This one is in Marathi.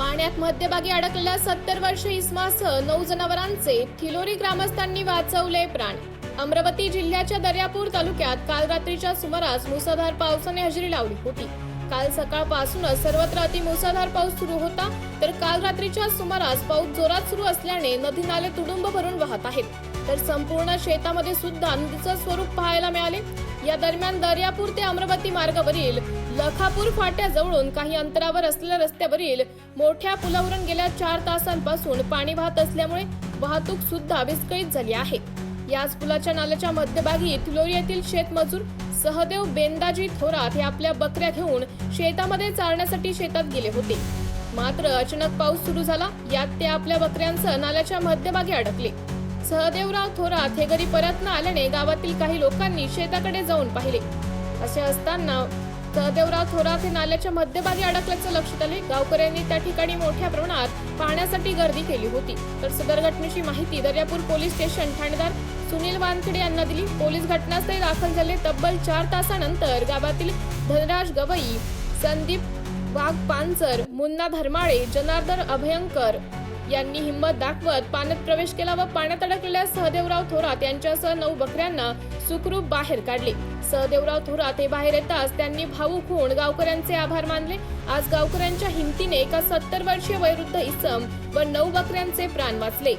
पाण्यात मध्यभागी अडकलेल्या सत्तर वर्ष इसमासह नऊ जनावरांचे थिलोरी ग्रामस्थांनी वाचवले प्राण. अमरावती जिल्ह्याच्या दर्यापूर तालुक्यात काल रात्रीच्या सुमारास मुसळधार पावसाने हजेरी लावली होती. काल सकाळपासूनच सर्वत्र अति मुसळधार पाऊस सुरू होता तर काल रात्रीच्या सुमारास पाऊस जोरात सुरू असल्याने नदी नाले तुडुंब भरून वाहत आहेत. तर संपूर्ण शेतामध्ये सुद्धा नदीचं स्वरूप पाहायला मिळाले. या दरम्यान दर्यापूर ते अमरावती मार्गावरील लखापूर फाट्याजवळून काही अंतरावर असलेल्या रस्त्यावरील मोठ्या पुलावरून गेल्या चार तासांपासून पाणी वाहत असल्यामुळे वाहतूक सुद्धा विस्कळीत झाली आहे. याच पुलाच्या नाल्याच्या मध्यभागी तिलोरी येथील शेतमजूर सहदेव बेंदाजी थोरात हे आपल्या बकऱ्या घेऊन शेतामध्ये चारण्यासाठी शेतात गेले होते. मात्र अचानक पाऊस सुरू झाला यात ते आपल्या बकऱ्यांसह नाल्याच्या मध्यभागी अडकले. सहदेवराव थोरात हे घरी परत न आल्याने गावातील काही लोकांनी शेताकडे जाऊन पाहिले. असे असताना सहदेवराव थोरात हे नाल्याच्या मध्यभागी अडकल्याचं लक्षात आले. गावकऱ्यांनी त्या ठिकाणी मोठ्या प्रमाणात पाहण्यासाठी गर्दी केली होती. तर सदर घटनेची माहिती दर्यापूर पोलीस स्टेशन ठाणेदार सुनील वानखेडे यांना दिली. पोलीस घटनास्थळी दाखल झाले. तब्बल चार तासानंतर गावातील धनराज गवई संदीप वाघ पानसर मुन्ना धर्माळे जनार्दन अभयंकर यांनी हिंमत दाखवत पाण्यात प्रवेश केला व पाण्यात अडकलेल्या सहदेवराव थोरात यांच्यासह नऊ बकऱ्यांना सुखरूप बाहेर काढले. सहदेवराव थोरात हे बाहेर येताच त्यांनी भाऊक होऊन गावकऱ्यांचे आभार मानले. आज गावकऱ्यांच्या हिमतीने एका सत्तर वर्षीय वयोवृद्ध इसम व नऊ बकऱ्यांचे प्राण वाचले.